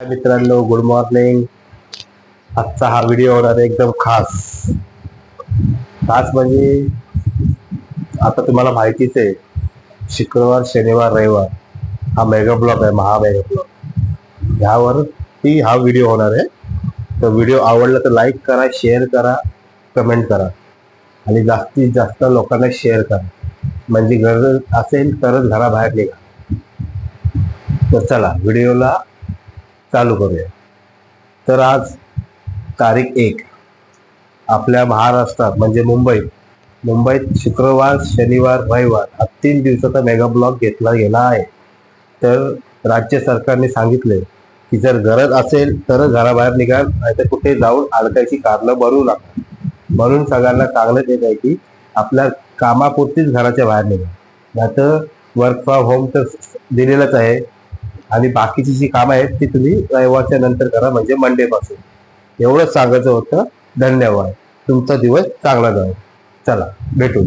मित्रांनो good morning आजचा हा व्हिडिओ होणार आहे एकदम खास. खास म्हणजे आता तुम्हाला माहितीच आहे शुक्रवार शनिवार रविवार हा मेगा ब्लॉक आहे महा मेगा ब्लॉग ह्यावर ती हा व्हिडिओ होणार आहे. तर व्हिडिओ आवडला तर लाईक करा शेअर करा कमेंट करा. आणि जास्तीत जास्त लोकांना शेअर करा. म्हणजे गरज असेल तरच घराबाहेर निघा. तर चला व्हिडिओला चालू करूया. तर आज तारीख एक. आपल्या महाराष्ट्रात म्हणजे मुंबईत. मुंबईत शुक्रवार शनिवार रविवार हा तीन दिवसाचा मेगा ब्लॉक घेतला गेला आहे. तर राज्य सरकारने सांगितले की जर गरज असेल तर घराबाहेर निघाल नाहीतर कुठे जाऊन अडकायची कारणं बनवू नका. म्हणून सगळ्यांना सांगण्यात येत आहे की आपल्या कामापुरतीच घराच्या बाहेर निघा. नाहीतर वर्क फ्रॉम होम तर दिलेलंच आहे. आणि बाकीची जी कामं आहेत ती तुम्ही रविवारच्या नंतर करा म्हणजे मंडे पासून एवढंच सांगायचं होतं. धन्यवाद. तुमचा दिवस चांगला जाऊ चला भेटू.